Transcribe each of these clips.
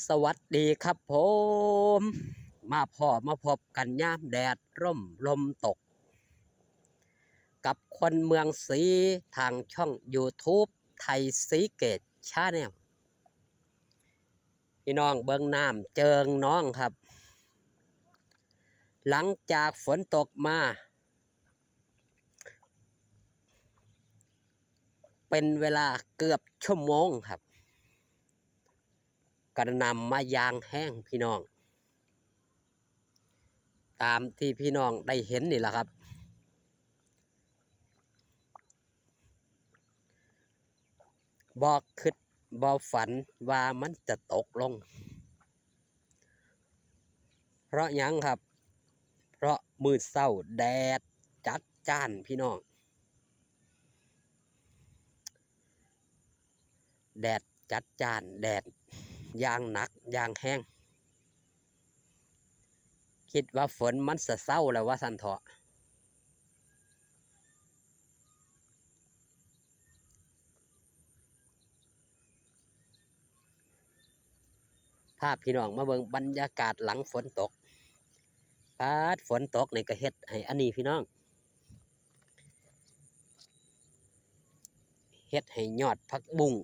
สวัสดีครับผม มาพ่อมาพบกันยามแดดร่มลมตก กับคนเมืองศรีทางช่อง YouTube ไทยสีเกตชาแนลพี่น้องเบิงน้ำเจิงน้องครับ หลังจากฝนตกมา เป็นเวลาเกือบชั่วโมงครับ กระนำมายางแห้งพี่น้อง ตามที่พี่น้องได้เห็นนี่แหละครับ บอกคิดบอฝันว่ามันจะตกลง เพราะยังครับ เพราะมืดเศร้าแดดจัดจ้านพี่น้อง แดดจัดจ้านแดด ยางหนักยางแห้ง คิดว่าฝนมันจะเศร้าแล้วว่าสันเถาะภาพพี่น้องมาเบิ่งบรรยากาศหลังฝนตกปาดฝนตกในกระเฮ็ดให้อันนี้พี่น้องเฮ็ดให้ยอดพักบุ้ง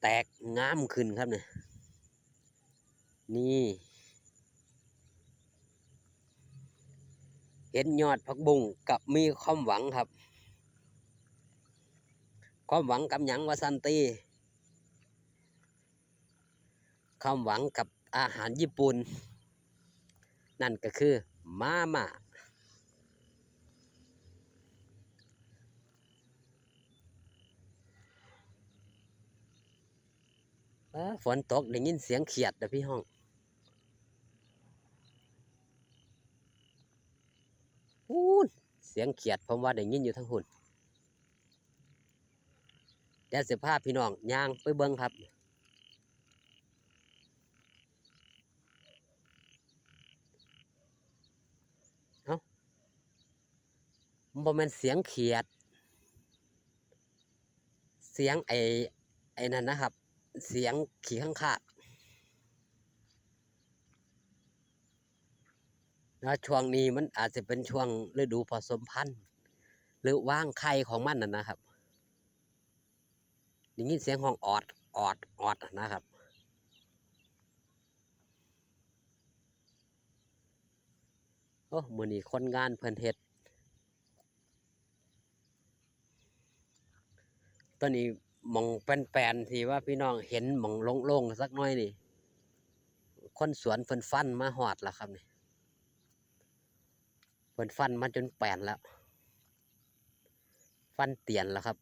แตกงามขึ้นครับเนี่ยนี่เห็นยอดผักบุ้งกับมีความหวังครับ ความหวังกับหยังวาซันตีความหวังกับอาหารญี่ปุ่น นั่นก็คือมาม่าเอ้อ ฝนตกได้ยินเสียงเขียดเด้อพี่ห้อง พูนเสียงเขียดผมว่าได้ยินอยู่ทั้งหุ่นเดี๋ยวสิพาพี่น้องย่างไปเบิ้งครับเอ้าบ่แม่นเสียงเขียด เสียงไอ้ไอ้นั่นนะครับ เสียงขี่ข้างคาดแล้วช่วงนี้มันอาจจะเป็นช่วงฤดูผสมพันธุ์ หรือว่างไข่ของมันนะนะครับได้ยินเสียงห้องออดออดออดนะครับโอ้มือนี้คนงานเพิ่นเฮ็ดตอนนี้ มองแป้นๆที่ว่าพี่น้องเห็นมองโล่งๆสักหน้อยนี่คนสวนเพิ่นฟันมาหอดแล้วครับนี่เพิ่นฟันมาจนแปนแล้ว ฟันเตียนแล้วครับ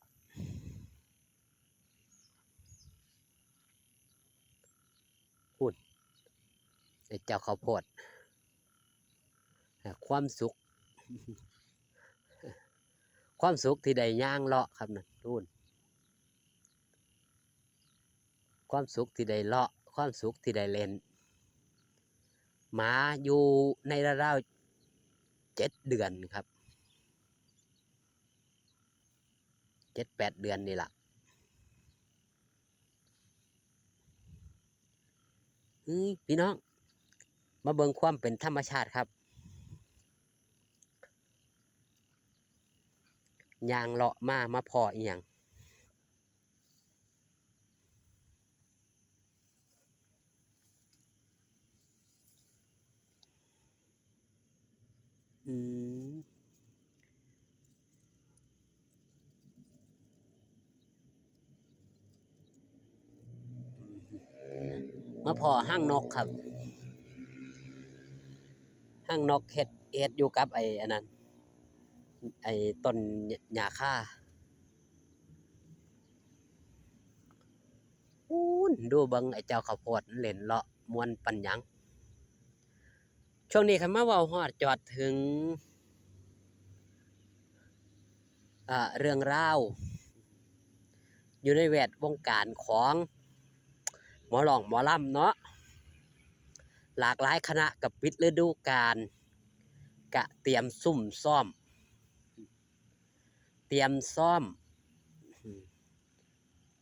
พูดไอ้เจ้าข้าวโพดความสุข ความสุขที่ได้ย่างเลาะครับนั่นนู่น ความสุขที่ได้เลาะ ความสุขที่ได้เล่น หมาอยู่ในระดับเจ็ดเดือนครับเจ็ดแปดเดือนนี่แหละพี่น้อง มาเบิ่งความเป็นธรรมชาติครับยางเลาะมามาพออีหยัง อืมมาพอห้างนกครับห้างนกเห็ดเห็ดอยู่กับไอ้อันนั้นไอ้ต้นหญ้าค่าอูนดูบิงไอ้เจ้าข้าวโพดมันเล่นเลาะมวนปัญญัง ช่วงนี้คันมาเว้าฮอดจอดถึงเรื่องราว อยู่ในแวดวงการของหมอหลองหมอลำเนาะหลากหลายคณะกับปิดฤดูกาลกะเตรียมซุ่มซ่อม เตรียมซ่อม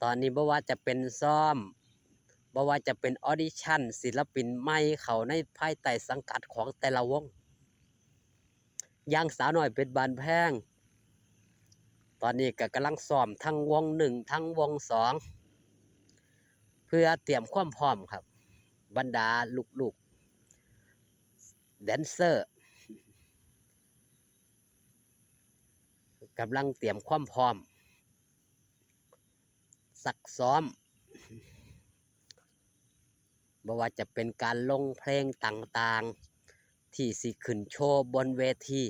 ตอนนี้บ่ว่าจะเป็นซ่อม บ่ว่าจะเป็นออดิชั่นศิลปินใหม่เขาในภายใต้สังกัดของแต่ละวงอย่างสาวหน้อยเป็นบานแพง ตอนนี้ก็กำลังซ้อมทั้งวงหนึ่งทั้งวงสองเพื่อเตรียมความพร้อมครับ บรรดาลูกๆแดนเซอร์กำลังเตรียมความพร้อมซักซ้อม บ่ว่าจะเป็นการลงเพลงต่างๆ ที่สิขึ้นโชว์บนเวที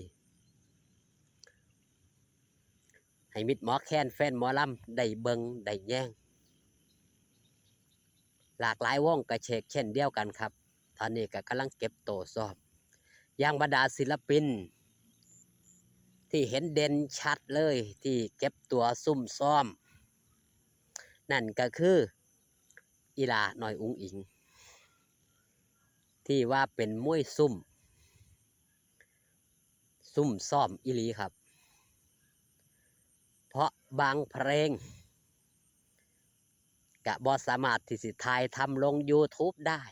ให้มิดหมอแค้นแฟนหมอลำได้เบิงได้แย่ง หลากหลายวงกระเชกเช่นเดียวกันครับ ตอนนี้ก็กำลังเก็บโตวสอบอย่างบรรดาศิลปิน ที่เห็นเด่นชัดเลยที่เก็บตัวซุ่มซ้อม นั่นก็คืออีลาหน่อยอุ้งอิง ที่ว่าเป็นมวยซุ่ม ซุ่มซ้อมอีลีครับ เพราะบางเพลงกะบอสามารถที่สิทายทำลง YouTube ได้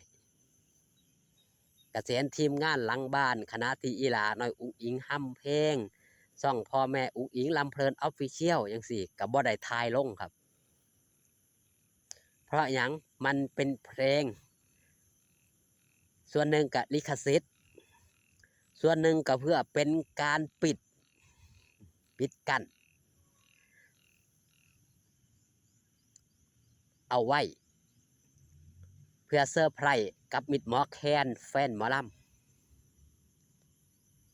กเกษียณทีมงานหลังบ้านคณะทีอีลาน่อยอุงอิงห้ำเพลงซ่องพ่อแม่อุงอิงลำเพลินออฟฟิเชียลย่างสี่กับบ่ได้ทายลงครับ เพราะอย่างมันเป็นเพลง ส่วนหนึ่งกับลิขสิทธิ์ ส่วนหนึ่งก็เพื่อเป็นการปิด ปิดกัน เอาไว้ เพื่อเซอร์ไพรส์กับมิดหมอแคนแฟนหมอลำ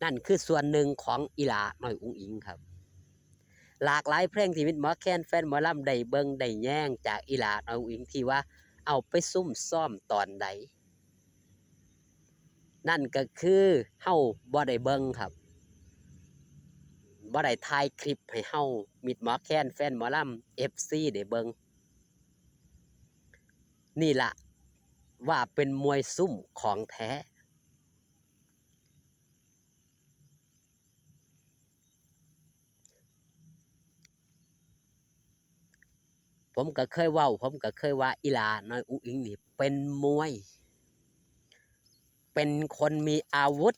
นั่นคือส่วนหนึ่งของอีลาหน่อยอุ้งอิงครับ หลากหลายเพลงที่มิดหมอแคนแฟนหมอลำได้เบิงได้แย่งจากอีลาหน่อยอุ้งอิงที่ว่าเอาไปซุ่มซ่อมตอนใด นั่นก็คือเฮาบ่ได้เบิงครับบ่ได้ถ่ายคลิปให้เฮามิดหมอแคนแฟนหมอลำ FC ได้เบิงนี่ล่ะว่าเป็นมวยซุ่มของแท้ ผมก็เคยเว้าผมก็เคยว่าอีลาน้อยอุ้งอิงนี่เป็นมวย เป็นคนมีอาวุธ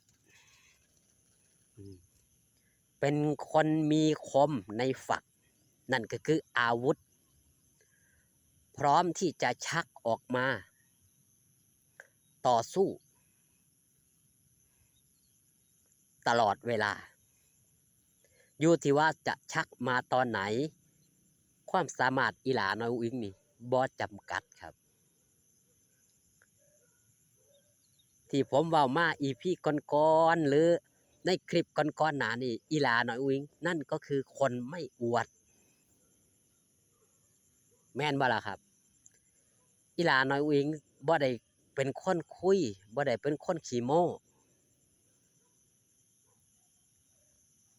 เป็นคนมีคมในฝัก นั่นก็คืออาวุธ พร้อมที่จะชักออกมา ต่อสู้ ตลอดเวลา อยู่ที่ว่าจะชักมาตอนไหน ความสามารถอีหลาน้อยอุ้งนี่บ่จำกัดครับ ที่ผมเว้ามาอีพีก่อนๆหรือในคลิปก่อนๆหนานี่อีหลาน้อยอุ้งนั่นก็คือคนไม่อวด แม่นบ่ล่ะครับ อีหลาน้อยอุ้งบ่ได้เป็นคนคุยบ่ได้เป็นคนขี้โม้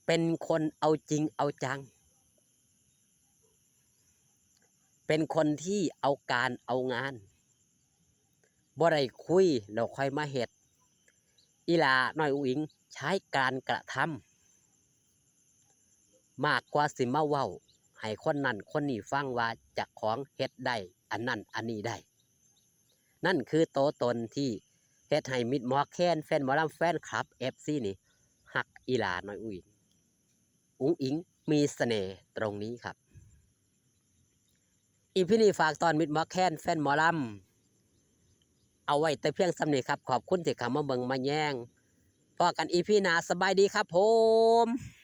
เป็นคนเอาจริงเอาจัง เป็นคนที่เอาการเอางาน บ่ได้คุยแล้วค่อยมาเฮ็ดอีลาน้อยอุ๋งอิงใช้การกระทำมากกว่าสิมาเว้าให้คนนั้นคนนี้ฟังว่าเจะของเฮ็ดได้อันนั้นอันนี้ได้ นั่นคือโตตนที่เฮ็ดให้มิดมอแคนแฟนมอลำแฟนคลับ FC นี่หักอีลาน้อยอุ๋งอิงอุ๋งอิงมีเสน่ห์ตรงนี้ครับ อีพี่นี่ฝากตอนมิดมอแคนแฟนมอลำ เอาไว้แต่เพียงสำเนีครับ ขอบคุณที่ขามาเบิ่งมาแย่งพอกันอีพี่นาสบายดีครับผม